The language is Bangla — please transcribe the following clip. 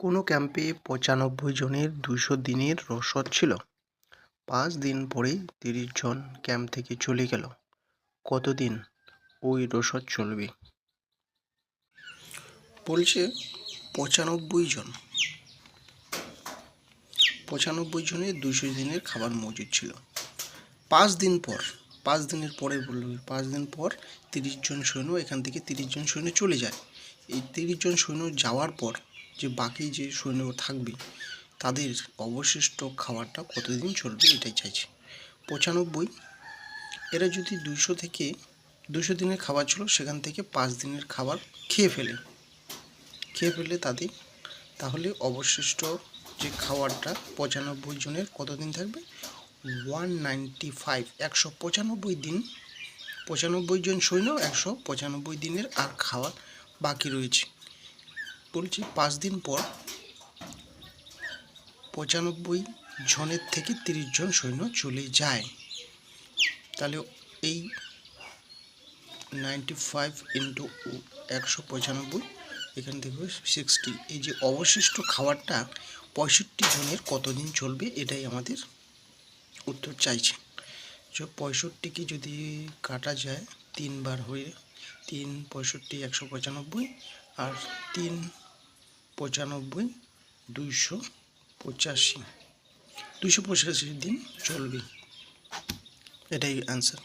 কোনো ক্যাম্পে পঁচানব্বই জনের দুশো দিনের রসদ ছিল। পাঁচ দিন পরেই তিরিশ জন ক্যাম্প থেকে চলে গেল। কতদিন ওই রসদ চলবে? বলছে পঁচানব্বই জন। পঁচানব্বই জনের দুশো দিনের খাবার মজুদ ছিল। পাঁচ দিন পর, পাঁচ দিনের পরে বলল, পাঁচ দিন পর তিরিশ জন সৈন্য, এখান থেকে তিরিশ জন সৈন্য চলে যায়। এই তিরিশ জন সৈন্য যাওয়ার পর যে বাকি যে সৈন্য থাকবে, তাদের অবশিষ্ট খাবারটা কতদিন চলবে এটাই চাইছে। পঁচানব্বই, এরা যদি দুশো থেকে দুশো দিনের খাবার ছিল, সেখান থেকে পাঁচ দিনের খাবার খেয়ে ফেলে। খেয়ে ফেলে তাদের, তাহলে অবশিষ্ট যে খাবারটা পঁচানব্বই জনের কতদিন থাকবে? ওয়ান নাইনটি ফাইভ, একশো পঁচানব্বই দিন, পঁচানব্বই জন সৈন্য, একশো পঁচানব্বই দিনের আর খাওয়া বাকি রয়েছে। বলছি, পাঁচ দিন পর পঁচানব্বই জনের থেকে তিরিশ জন সৈন্য চলে যায়। তাহলে এই নাইনটি ফাইভ ইন্টু একশো পঁচানব্বই, এখান থেকে সিক্সটি এই যে অবশিষ্ট খাবারটা পঁয়ষট্টি জনের কতদিন চলবে, এটাই আমাদের উত্তর চাইছে। পঁয়ষট্টিকে যদি কাটা যায় তিনবার হয়ে তিন পঁয়ষট্টি একশো পঁচানব্বই আর তিন পঁচানব্বই দুইশো পঁচাশি। দুইশো পঁচাশি দিন চলবে। এটাই অ্যান্সার